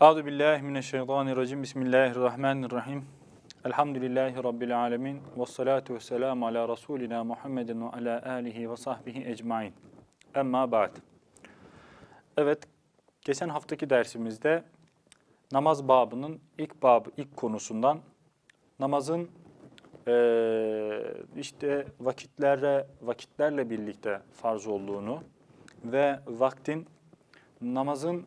Euzu billahi mineşşeytanirracim. Bismillahirrahmanirrahim. Elhamdülillahi rabbil alamin. Ves salatu vesselam ala rasulina Muhammedin ve ala alihi ve sahbihi ecmaîn. Emma ba'd. Evet, geçen haftaki dersimizde namaz babının ilk babı, ilk konusundan namazın eee, işte vakitlerle vakitlerle birlikte farz olduğunu ve vaktin namazın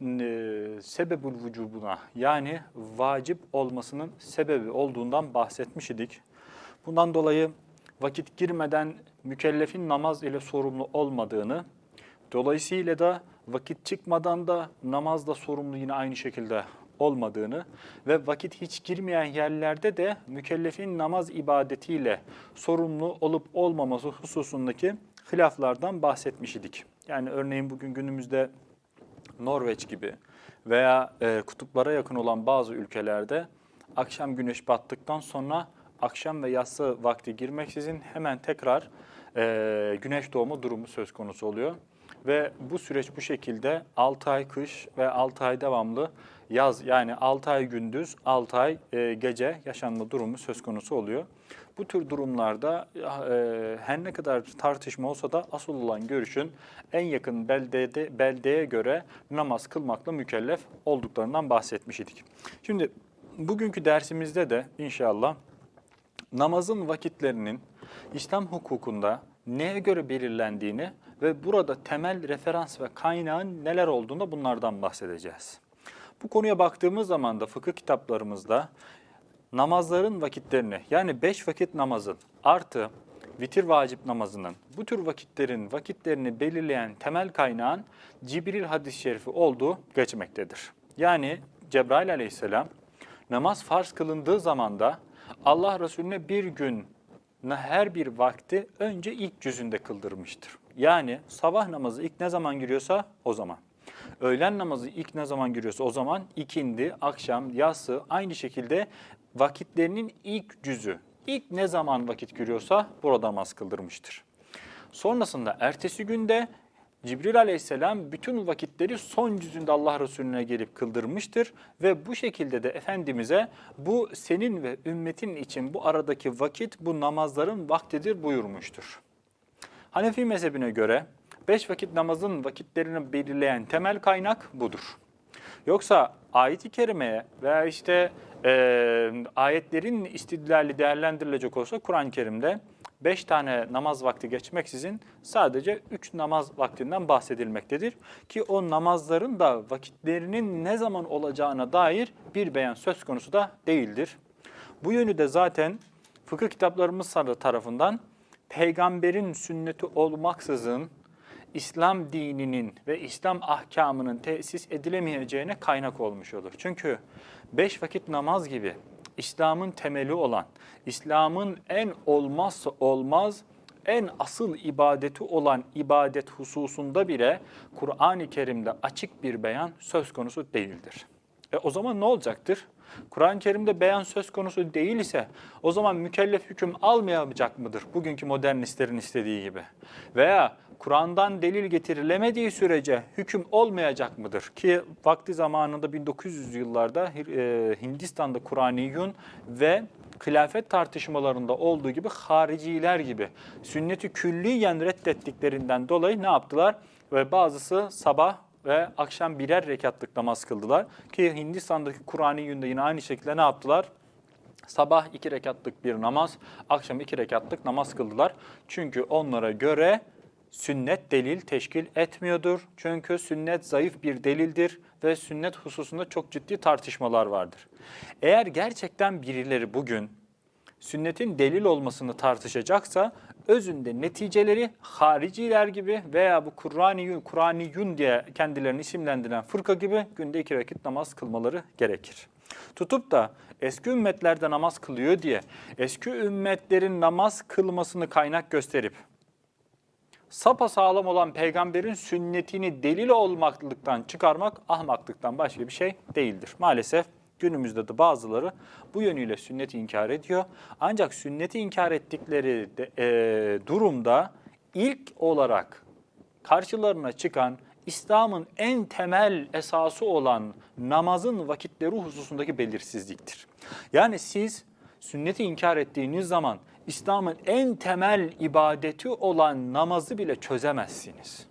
e, sebebül vücubuna yani vacip olmasının sebebi olduğundan bahsetmiş idik. Bundan dolayı vakit girmeden mükellefin namaz ile sorumlu olmadığını, dolayısıyla da vakit çıkmadan da namazla sorumlu yine aynı şekilde olmadığını ve vakit hiç girmeyen yerlerde de mükellefin namaz ibadetiyle sorumlu olup olmaması hususundaki hilaflardan bahsetmiş idik. Yani örneğin bugün günümüzde Norveç gibi veya e, kutuplara yakın olan bazı ülkelerde akşam güneş battıktan sonra akşam ve yatsı vakti girmeksizin hemen tekrar e, güneş doğumu durumu söz konusu oluyor. Ve bu süreç bu şekilde 6 ay kış ve 6 ay devamlı yaz yani 6 ay gündüz 6 ay e, gece yaşanma durumu söz konusu oluyor. Bu tür durumlarda e, her ne kadar tartışma olsa da asıl olan görüşün en yakın beldede, beldeye göre namaz kılmakla mükellef olduklarından bahsetmiş idik. Şimdi bugünkü dersimizde de inşallah namazın vakitlerinin İslam hukukunda neye göre belirlendiğini ve burada temel referans ve kaynağın neler olduğunu bunlardan bahsedeceğiz. Bu konuya baktığımız zaman da fıkıh kitaplarımızda namazların vakitlerini yani beş vakit namazın artı vitir vacip namazının bu tür vakitlerin vakitlerini belirleyen temel kaynağın Cibril hadis-i şerifi olduğu geçmektedir. Yani Cebrail aleyhisselam namaz farz kılındığı zaman da Allah Resulüne bir gün her bir vakti önce ilk cüzünde kıldırmıştır. Yani sabah namazı ilk ne zaman giriyorsa o zaman. Öğlen namazı ilk ne zaman giriyorsa o zaman ikindi, akşam, yatsı aynı şekilde vakitlerinin ilk cüzü. İlk ne zaman vakit giriyorsa burada namaz kıldırmıştır. Sonrasında ertesi günde Cibril aleyhisselam bütün vakitleri son cüzünde Allah Resulüne gelip kıldırmıştır ve bu şekilde de Efendimiz'e bu senin ve ümmetin için bu aradaki vakit bu namazların vaktidir buyurmuştur. Hanefi mezhebine göre beş vakit namazın vakitlerini belirleyen temel kaynak budur. Yoksa ayet-i kerimeye veya işte e, ayetlerin istidlali değerlendirilecek olsa Kur'an-ı Kerim'de beş tane namaz vakti geçmeksizin sadece üç namaz vaktinden bahsedilmektedir. Ki o namazların da vakitlerinin ne zaman olacağına dair bir beyan söz konusu da değildir. Bu yönü de zaten fıkıh kitaplarımız tarafından peygamberin sünneti olmaksızın İslam dininin ve İslam ahkamının tesis edilemeyeceğine kaynak olmuş olur. Çünkü beş vakit namaz gibi İslam'ın temeli olan, İslam'ın en olmazsa olmaz, en asıl ibadeti olan ibadet hususunda bile Kur'an-ı Kerim'de açık bir beyan söz konusu değildir. E o zaman ne olacaktır? Kur'an-ı Kerim'de beyan söz konusu değil ise o zaman mükellef hüküm almayacak mıdır? Bugünkü modernistlerin istediği gibi. Veya Kur'an'dan delil getirilemediği sürece hüküm olmayacak mıdır? Ki vakti zamanında 1900 yıllarda e, Hindistan'da Kur'aniyun ve hilafet tartışmalarında olduğu gibi hariciler gibi sünneti külliyen reddettiklerinden dolayı ne yaptılar? Ve bazısı sabah ve akşam birer rekatlık namaz kıldılar. Ki Hindistan'daki Kur'an-ı Yün'de yine aynı şekilde ne yaptılar? Sabah iki rekatlık bir namaz, akşam iki rekatlık namaz kıldılar. Çünkü onlara göre sünnet delil teşkil etmiyordur. Çünkü sünnet zayıf bir delildir ve sünnet hususunda çok ciddi tartışmalar vardır. Eğer gerçekten birileri bugün sünnetin delil olmasını tartışacaksa özünde neticeleri hariciler gibi veya bu Kur'aniyun Kur'aniyun diye kendilerini isimlendiren fırka gibi günde iki vakit namaz kılmaları gerekir. Tutup da eski ümmetlerde namaz kılıyor diye eski ümmetlerin namaz kılmasını kaynak gösterip sapa sağlam olan peygamberin sünnetini delil olmaklıktan çıkarmak ahmaklıktan başka bir şey değildir. Maalesef günümüzde de bazıları bu yönüyle sünneti inkar ediyor. Ancak sünneti inkar ettikleri de, e, durumda ilk olarak karşılarına çıkan İslam'ın en temel esası olan namazın vakitleri hususundaki belirsizliktir. Yani siz sünneti inkar ettiğiniz zaman İslam'ın en temel ibadeti olan namazı bile çözemezsiniz.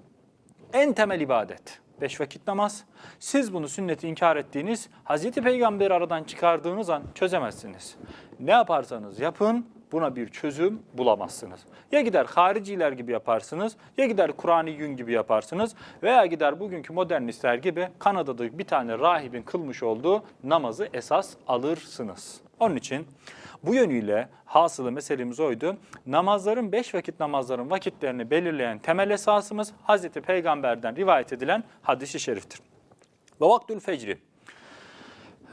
En temel ibadet. Beş vakit namaz. Siz bunu sünneti inkar ettiğiniz, Hazreti Peygamber'i aradan çıkardığınız an çözemezsiniz. Ne yaparsanız yapın buna bir çözüm bulamazsınız. Ya gider hariciler gibi yaparsınız, ya gider Kur'an-ı Gün gibi yaparsınız veya gider bugünkü modernistler gibi Kanada'da bir tane rahibin kılmış olduğu namazı esas alırsınız. Onun için bu yönüyle hasılı meselemiz oydu. Namazların, beş vakit namazların vakitlerini belirleyen temel esasımız Hazreti Peygamber'den rivayet edilen hadisi şeriftir. Ve vaktül fecri.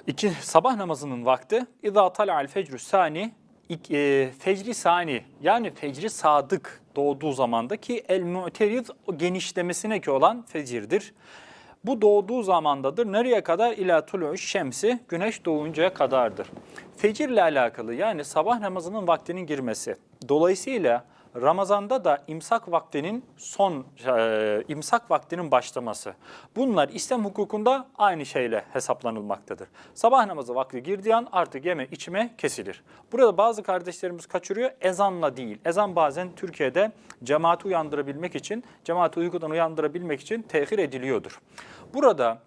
İki, sabah namazının vakti. İzâ tala'al fecrü sani. İk- e, fecri sani yani fecri sadık doğduğu zamandaki el mu'teriz genişlemesine ki olan fecirdir. Bu doğduğu zamandadır. Nereye kadar? İlâ tulu'u şemsi, güneş doğuncaya kadardır. Fecirle alakalı yani sabah namazının vaktinin girmesi. Dolayısıyla Ramazanda da imsak vaktinin son e, imsak vaktinin başlaması. Bunlar İslam hukukunda aynı şeyle hesaplanılmaktadır. Sabah namazı vakti girdiği an artık yeme içme kesilir. Burada bazı kardeşlerimiz kaçırıyor ezanla değil. Ezan bazen Türkiye'de cemaati uyandırabilmek için, cemaati uykudan uyandırabilmek için tehir ediliyordur. Burada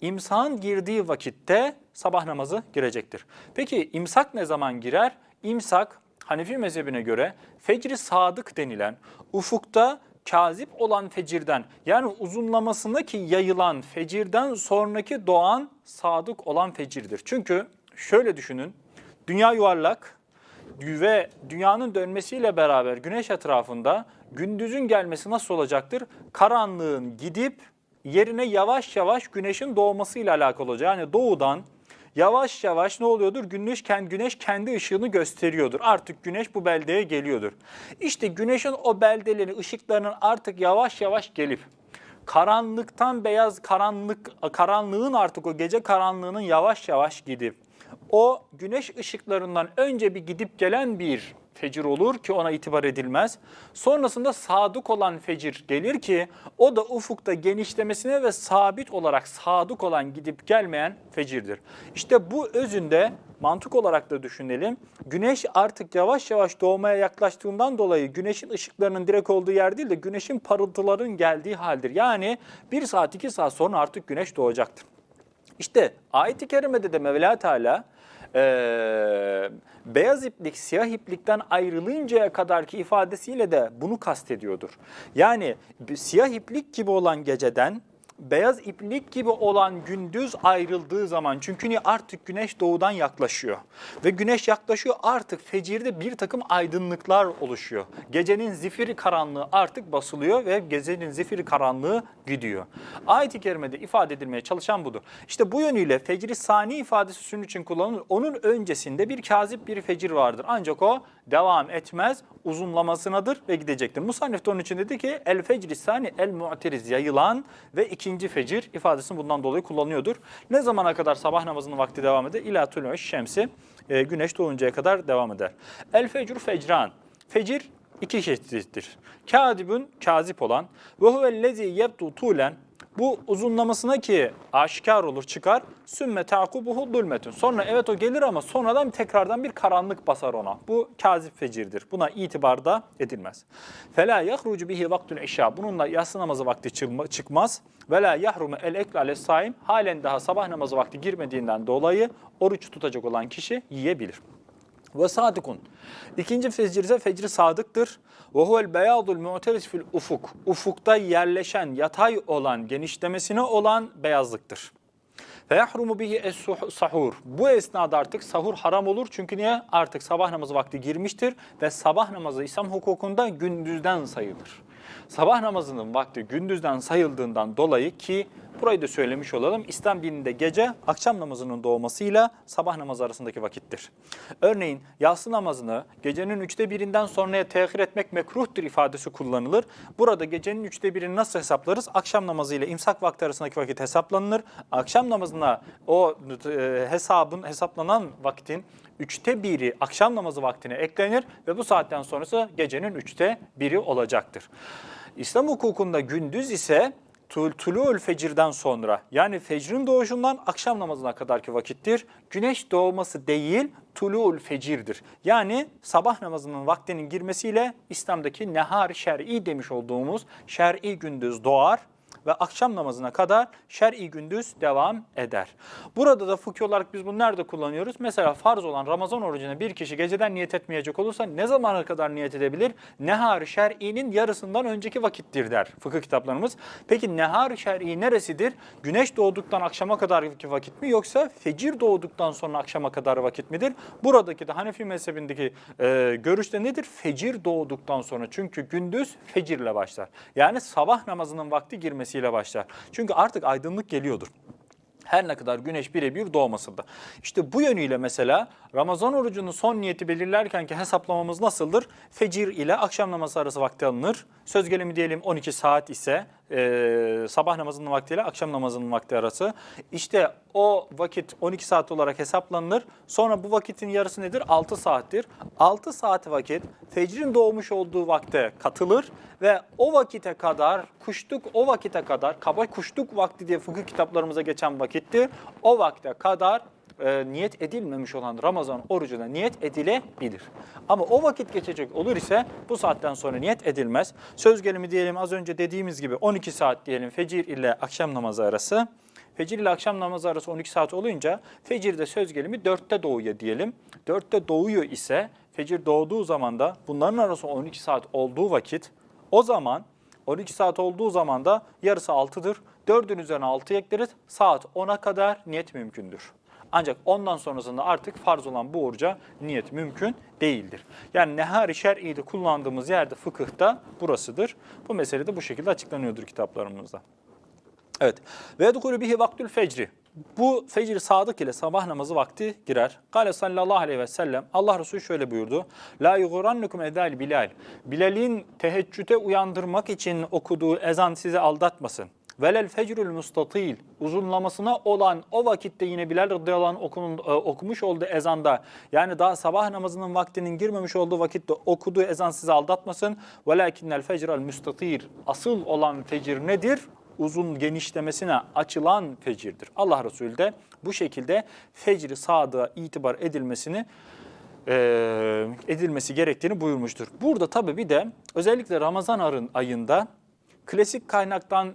imsağın girdiği vakitte sabah namazı girecektir. Peki imsak ne zaman girer? İmsak Hanefi mezhebine göre fecri sadık denilen ufukta kazip olan fecirden yani uzunlamasındaki yayılan fecirden sonraki doğan sadık olan fecirdir. Çünkü şöyle düşünün dünya yuvarlak ve dünyanın dönmesiyle beraber güneş etrafında gündüzün gelmesi nasıl olacaktır? Karanlığın gidip yerine yavaş yavaş güneşin doğmasıyla alakalı olacak. Yani doğudan yavaş yavaş ne oluyordur? Güneş, güneş kendi ışığını gösteriyordur. Artık güneş bu beldeye geliyordur. İşte güneşin o beldelerin ışıklarının artık yavaş yavaş gelip karanlıktan beyaz karanlık karanlığın artık o gece karanlığının yavaş yavaş gidip o güneş ışıklarından önce bir gidip gelen bir fecir olur ki ona itibar edilmez. Sonrasında sadık olan fecir gelir ki o da ufukta genişlemesine ve sabit olarak sadık olan gidip gelmeyen fecirdir. İşte bu özünde mantık olarak da düşünelim. Güneş artık yavaş yavaş doğmaya yaklaştığından dolayı güneşin ışıklarının direkt olduğu yer değil de güneşin parıltıların geldiği haldir. Yani bir saat iki saat sonra artık güneş doğacaktır. İşte ayet-i kerimede de Mevla Teala eee, beyaz iplik siyah iplikten ayrılıncaya kadarki ifadesiyle de bunu kastediyordur. Yani siyah iplik gibi olan geceden beyaz iplik gibi olan gündüz ayrıldığı zaman çünkü artık güneş doğudan yaklaşıyor ve güneş yaklaşıyor artık fecirde bir takım aydınlıklar oluşuyor. Gecenin zifiri karanlığı artık basılıyor ve gecenin zifiri karanlığı gidiyor. Ayet-i kerimede ifade edilmeye çalışan budur. İşte bu yönüyle fecri sani ifadesi şunun için kullanılır. Onun öncesinde bir kazip bir fecir vardır. Ancak o devam etmez, uzunlamasınadır ve gidecektir. Musannif de onun için dedi ki el fecri sani el mu'teriz yayılan ve ikinci fecir ifadesini bundan dolayı kullanıyordur. Ne zamana kadar sabah namazının vakti devam eder? İlâ tülû şemsi e, güneş doğuncaya kadar devam eder. El fecru fecran. Fecir iki çeşittir. Kâdibün kazip olan ve huvellezî yebdu tulen bu uzunlamasına ki aşikar olur çıkar. Sümme takubuhu dulmetün. Sonra evet o gelir ama sonradan tekrardan bir karanlık basar ona. Bu kazip fecirdir. Buna itibar da edilmez. Fela yahrucu bihi vaktül işa. Bununla yatsı namazı vakti çıkma- çıkmaz. Ve la yahrumu el ekle ale. Halen daha sabah namazı vakti girmediğinden dolayı oruç tutacak olan kişi yiyebilir. Ve sadıkun. İkinci fecir ise fecri sadıktır. Ve huvel beyadul mu'teriz fil ufuk. Ufukta yerleşen, yatay olan, genişlemesine olan beyazlıktır. Fe yahrumu bihi es sahur. Bu esnada artık sahur haram olur. Çünkü niye? Artık sabah namazı vakti girmiştir ve sabah namazı İslam hukukunda gündüzden sayılır. Sabah namazının vakti gündüzden sayıldığından dolayı ki burayı da söylemiş olalım. İslam dininde gece akşam namazının doğmasıyla sabah namazı arasındaki vakittir. Örneğin yatsı namazını gecenin üçte birinden sonraya tehir etmek mekruhtur ifadesi kullanılır. Burada gecenin üçte birini nasıl hesaplarız? Akşam namazı ile imsak vakti arasındaki vakit hesaplanılır. Akşam namazına o e, hesabın hesaplanan vaktin üçte biri akşam namazı vaktine eklenir ve bu saatten sonrası gecenin üçte biri olacaktır. İslam hukukunda gündüz ise tul- tulu'ul fecirden sonra yani fecrin doğuşundan akşam namazına kadarki vakittir. Güneş doğması değil tulu'ul fecirdir. Yani sabah namazının vaktinin girmesiyle İslam'daki nehar şer'i demiş olduğumuz şer'i gündüz doğar ve akşam namazına kadar şer'i gündüz devam eder. Burada da fıkhi olarak biz bunu nerede kullanıyoruz? Mesela farz olan Ramazan orucuna bir kişi geceden niyet etmeyecek olursa ne zamana kadar niyet edebilir? Nehar-ı şer'inin yarısından önceki vakittir der fıkıh kitaplarımız. Peki nehar-ı şer'i neresidir? Güneş doğduktan akşama kadarki vakit mi yoksa fecir doğduktan sonra akşama kadar vakit midir? Buradaki de Hanefi mezhebindeki e, görüşte nedir? Fecir doğduktan sonra. Çünkü gündüz fecirle başlar. Yani sabah namazının vakti girmesiyle başlar. Çünkü artık aydınlık geliyordur. Her ne kadar güneş birebir doğmasın da. İşte bu yönüyle mesela Ramazan orucunun son niyeti belirlerken ki hesaplamamız nasıldır? Fecir ile akşam namazı arası vakti alınır. Söz gelimi diyelim 12 saat ise e, sabah namazının vaktiyle akşam namazının vakti arası. İşte o vakit 12 saat olarak hesaplanır. Sonra bu vakitin yarısı nedir? 6 saattir. 6 saat vakit fecrin doğmuş olduğu vakte katılır ve o vakite kadar kuşluk o vakite kadar kaba kuşluk vakti diye fıkıh kitaplarımıza geçen vakittir. O vakte kadar e, niyet edilmemiş olan Ramazan orucuna niyet edilebilir. Ama o vakit geçecek olur ise bu saatten sonra niyet edilmez. Söz gelimi diyelim az önce dediğimiz gibi 12 saat diyelim fecir ile akşam namazı arası. Fecir ile akşam namazı arası 12 saat olunca fecirde söz gelimi 4'te doğuyor diyelim. 4'te doğuyor ise fecir doğduğu zaman da bunların arası 12 saat olduğu vakit o zaman 12 saat olduğu zaman da yarısı 6'dır. 4'ün üzerine 6 ekleriz. Saat 10'a kadar niyet mümkündür. Ancak ondan sonrasında artık farz olan bu oruca niyet mümkün değildir. Yani nehari şer'i'de kullandığımız yerde fıkıhta burasıdır. Bu mesele de bu şekilde açıklanıyordur kitaplarımızda. Evet. Ve yedhulü bihi vaktül fecri. Bu fecr sadık ile sabah namazı vakti girer. Kale sallallahu aleyhi ve sellem Allah Resulü şöyle buyurdu. La yugurannukum edal Bilal. Bilal'in teheccüde uyandırmak için okuduğu ezan sizi aldatmasın. Velel fecrül mustatil. Uzunlamasına olan o vakitte yine Bilal radıyallahu anh okunun, e, okumuş olduğu ezanda yani daha sabah namazının vaktinin girmemiş olduğu vakitte okuduğu ezan sizi aldatmasın. Velakinnel fecrel mustatir. Asıl olan fecir nedir? uzun genişlemesine açılan fecirdir. Allah Resulü de bu şekilde fecri sadığa itibar edilmesini e, edilmesi gerektiğini buyurmuştur. Burada tabii bir de özellikle Ramazan ayında klasik kaynaktan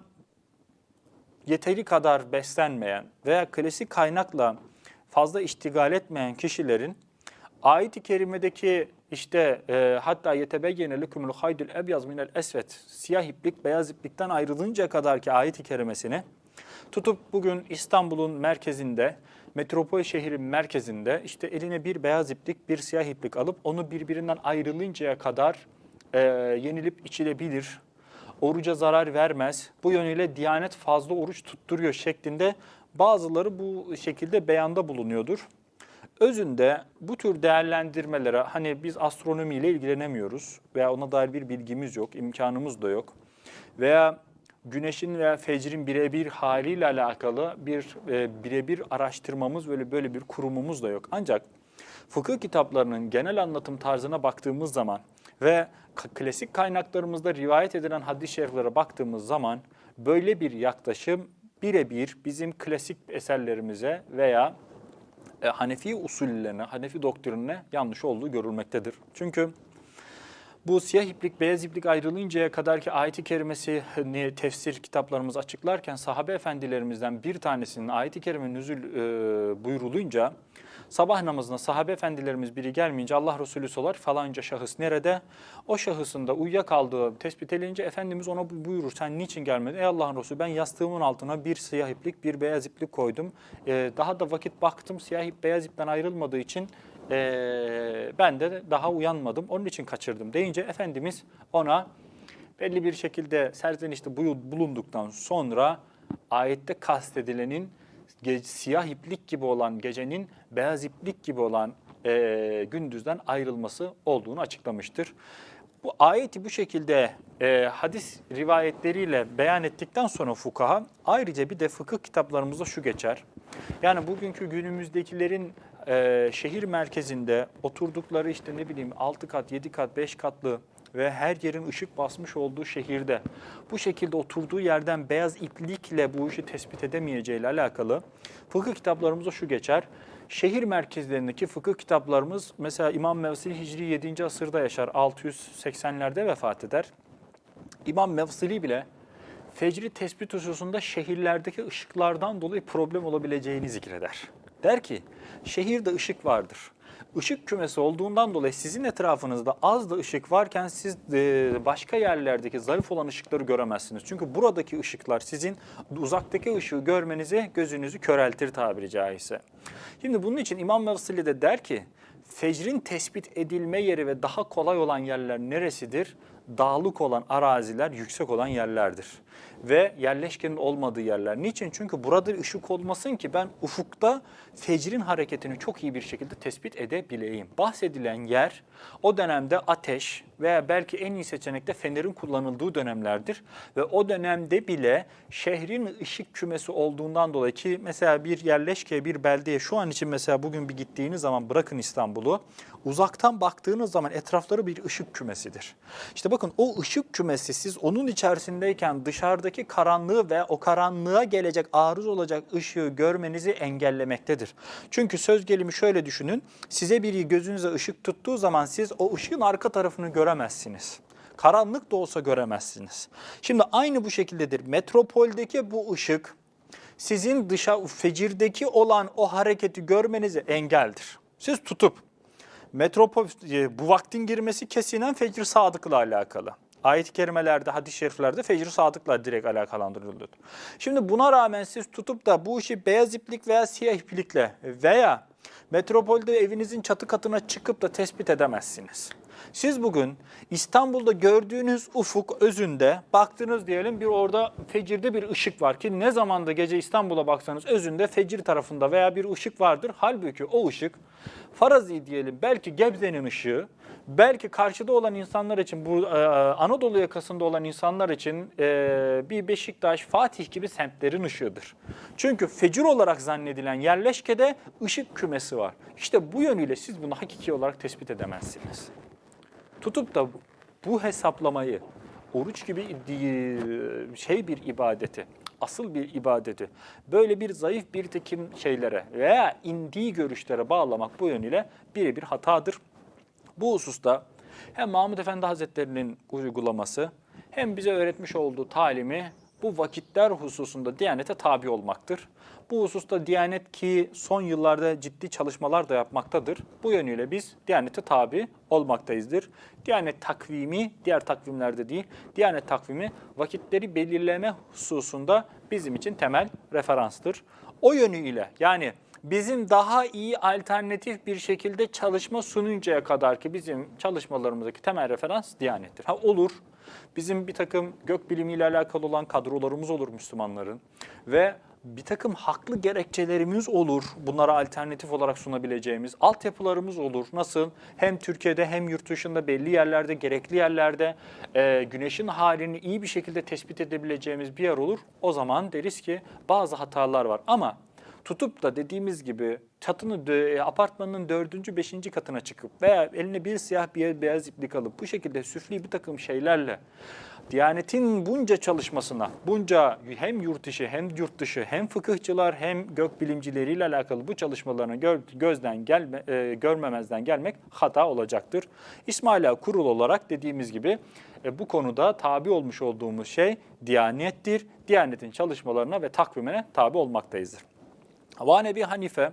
yeteri kadar beslenmeyen veya klasik kaynakla fazla iştigal etmeyen kişilerin ayet-i kerimedeki işte e, hatta yetebeyyene lekumul haydul ebyaz minel esvet siyah iplik beyaz iplikten ayrılıncaya kadarki ayet-i kerimesini tutup bugün İstanbul'un merkezinde metropol şehrin merkezinde işte eline bir beyaz iplik bir siyah iplik alıp onu birbirinden ayrılıncaya kadar e, yenilip içilebilir oruca zarar vermez. Bu yönüyle Diyanet fazla oruç tutturuyor şeklinde bazıları bu şekilde beyanda bulunuyordur. Özünde bu tür değerlendirmelere hani biz astronomiyle ilgilenemiyoruz veya ona dair bir bilgimiz yok, imkanımız da yok. Veya güneşin veya fecrin birebir haliyle alakalı bir e, birebir araştırmamız böyle böyle bir kurumumuz da yok. Ancak fıkıh kitaplarının genel anlatım tarzına baktığımız zaman ve klasik kaynaklarımızda rivayet edilen hadis-i şeriflere baktığımız zaman böyle bir yaklaşım birebir bizim klasik eserlerimize veya e, Hanefi usullerine, Hanefi doktrinine yanlış olduğu görülmektedir. Çünkü bu siyah iplik, beyaz iplik ayrılıncaya kadarki ayet-i kerimesi hani tefsir kitaplarımız açıklarken sahabe efendilerimizden bir tanesinin ayet-i kerime nüzül e, buyurulunca sabah namazına sahabe efendilerimiz biri gelmeyince Allah Resulü sorar falanca şahıs nerede? O şahısın da uyuyakaldığı tespit edilince Efendimiz ona bu- buyurur sen niçin gelmedin? Ey Allah'ın Resulü ben yastığımın altına bir siyah iplik bir beyaz iplik koydum. E, daha da vakit baktım siyah ip beyaz ipten ayrılmadığı için ee, ben de daha uyanmadım, onun için kaçırdım deyince Efendimiz ona belli bir şekilde serzenişte bulunduktan sonra ayette kastedilenin ge- siyah iplik gibi olan gecenin beyaz iplik gibi olan e, gündüzden ayrılması olduğunu açıklamıştır. Bu ayeti bu şekilde e, hadis rivayetleriyle beyan ettikten sonra fukaha ayrıca bir de fıkıh kitaplarımızda şu geçer. Yani bugünkü günümüzdekilerin e, şehir merkezinde oturdukları işte ne bileyim 6 kat, 7 kat, 5 katlı ve her yerin ışık basmış olduğu şehirde bu şekilde oturduğu yerden beyaz iplikle bu işi tespit edemeyeceğiyle alakalı fıkıh kitaplarımızda şu geçer. Şehir merkezlerindeki fıkıh kitaplarımız mesela İmam Mevsili Hicri 7. asırda yaşar. 680'lerde vefat eder. İmam Mevsili bile fecri tespit hususunda şehirlerdeki ışıklardan dolayı problem olabileceğini zikreder. Der ki şehirde ışık vardır. Işık kümesi olduğundan dolayı sizin etrafınızda az da ışık varken siz e, başka yerlerdeki zayıf olan ışıkları göremezsiniz. Çünkü buradaki ışıklar sizin uzaktaki ışığı görmenizi gözünüzü köreltir tabiri caizse. Şimdi bunun için İmam Mevsili de der ki fecrin tespit edilme yeri ve daha kolay olan yerler neresidir? Dağlık olan araziler, yüksek olan yerlerdir. Ve yerleşkenin olmadığı yerler. Niçin? Çünkü burada ışık olmasın ki ben ufukta fecrin hareketini çok iyi bir şekilde tespit edebileyim. Bahsedilen yer o dönemde ateş veya belki en iyi seçenekte fenerin kullanıldığı dönemlerdir. Ve o dönemde bile şehrin ışık kümesi olduğundan dolayı ki mesela bir yerleşkeye, bir beldeye şu an için mesela bugün bir gittiğiniz zaman bırakın İstanbul'u uzaktan baktığınız zaman etrafları bir ışık kümesidir. İşte bakın o ışık kümesi siz onun içerisindeyken dışarıdaki karanlığı ve o karanlığa gelecek arız olacak ışığı görmenizi engellemektedir. Çünkü söz gelimi şöyle düşünün. Size biri gözünüze ışık tuttuğu zaman siz o ışığın arka tarafını göremezsiniz. Karanlık da olsa göremezsiniz. Şimdi aynı bu şekildedir. Metropoldeki bu ışık sizin dışa fecirdeki olan o hareketi görmenize engeldir. Siz tutup metropol e, bu vaktin girmesi kesinen fecr sadıkla alakalı. Ayet-i kerimelerde, hadis-i şeriflerde fecr sadıkla direkt alakalandırılıyor. Şimdi buna rağmen siz tutup da bu işi beyaz iplik veya siyah iplikle veya metropolde evinizin çatı katına çıkıp da tespit edemezsiniz. Siz bugün İstanbul'da gördüğünüz ufuk özünde baktınız diyelim bir orada fecirde bir ışık var ki ne zaman da gece İstanbul'a baksanız özünde fecir tarafında veya bir ışık vardır. Halbuki o ışık farazi diyelim belki Gebze'nin ışığı, belki karşıda olan insanlar için bu e, Anadolu yakasında olan insanlar için e, bir Beşiktaş, Fatih gibi semtlerin ışığıdır. Çünkü fecir olarak zannedilen yerleşkede ışık kümesi var. İşte bu yönüyle siz bunu hakiki olarak tespit edemezsiniz tutup da bu hesaplamayı oruç gibi şey bir ibadeti, asıl bir ibadeti böyle bir zayıf bir tekim şeylere veya indiği görüşlere bağlamak bu yönüyle birebir hatadır. Bu hususta hem Mahmud Efendi Hazretleri'nin uygulaması hem bize öğretmiş olduğu talimi bu vakitler hususunda Diyanet'e tabi olmaktır. Bu hususta Diyanet ki son yıllarda ciddi çalışmalar da yapmaktadır. Bu yönüyle biz Diyanet'e tabi olmaktayızdır. Diyanet takvimi diğer takvimlerde değil, Diyanet takvimi vakitleri belirleme hususunda bizim için temel referanstır. O yönüyle yani bizim daha iyi alternatif bir şekilde çalışma sununcaya kadar ki bizim çalışmalarımızdaki temel referans Diyanet'tir. Ha olur bizim bir takım gök bilimiyle alakalı olan kadrolarımız olur Müslümanların ve bir takım haklı gerekçelerimiz olur. Bunlara alternatif olarak sunabileceğimiz altyapılarımız olur. Nasıl? Hem Türkiye'de hem yurt dışında belli yerlerde, gerekli yerlerde e, güneşin halini iyi bir şekilde tespit edebileceğimiz bir yer olur. O zaman deriz ki bazı hatalar var. Ama tutup da dediğimiz gibi çatını dö- apartmanın dördüncü, beşinci katına çıkıp veya eline bir siyah bir beyaz iplik alıp bu şekilde süfli bir takım şeylerle Diyanet'in bunca çalışmasına, bunca hem yurt içi hem yurt dışı hem fıkıhçılar hem gökbilimcileriyle alakalı bu çalışmalarını gör- gözden gelme, e, görmemezden gelmek hata olacaktır. İsmaila kurul olarak dediğimiz gibi e, bu konuda tabi olmuş olduğumuz şey Diyanet'tir. Diyanet'in çalışmalarına ve takvimine tabi olmaktayızdır. Van Ebi Hanife,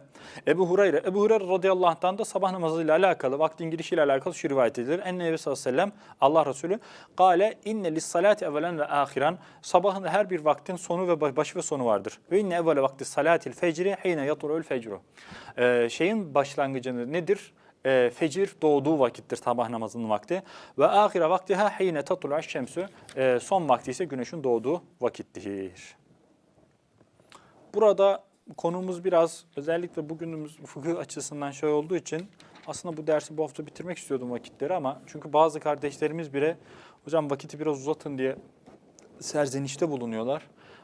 Ebu Hureyre, Ebu Hureyre radıyallahu anh'tan da sabah namazıyla alakalı, vaktin girişiyle alakalı şu rivayet edilir. En Nebi sallallahu aleyhi ve sellem, Allah Resulü, Gale inne lis salati evvelen ve ahiren, sabahın her bir vaktin sonu ve başı ve sonu vardır. Ve inne evvele vakti salatil fecri heyne yatru'ul fecru. Ee, şeyin başlangıcı nedir? e, fecir doğduğu vakittir sabah namazının vakti. Ve ahire vaktiha heyne tatlu'aş şemsü. E, son vakti ise güneşin doğduğu vakittir. Burada konumuz biraz özellikle bugünümüz fıkıh açısından şey olduğu için aslında bu dersi bu hafta bitirmek istiyordum vakitleri ama çünkü bazı kardeşlerimiz bile hocam vakiti biraz uzatın diye serzenişte bulunuyorlar.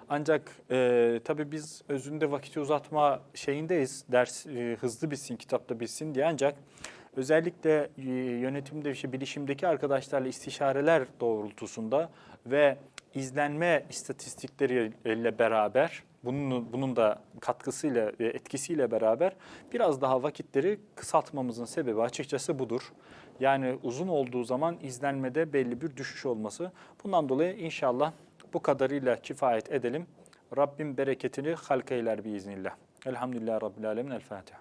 Ancak e, tabii biz özünde vakiti uzatma şeyindeyiz. Ders e, hızlı bitsin, kitapta bitsin diye. Ancak özellikle e, yönetimde, işte bilişimdeki arkadaşlarla istişareler doğrultusunda ve izlenme istatistikleriyle beraber bunun, bunun da katkısıyla ve etkisiyle beraber biraz daha vakitleri kısaltmamızın sebebi açıkçası budur. Yani uzun olduğu zaman izlenmede belli bir düşüş olması. Bundan dolayı inşallah bu kadarıyla kifayet edelim. Rabbim bereketini halk eyler biiznillah. Elhamdülillah Rabbil Alemin. El Fatiha.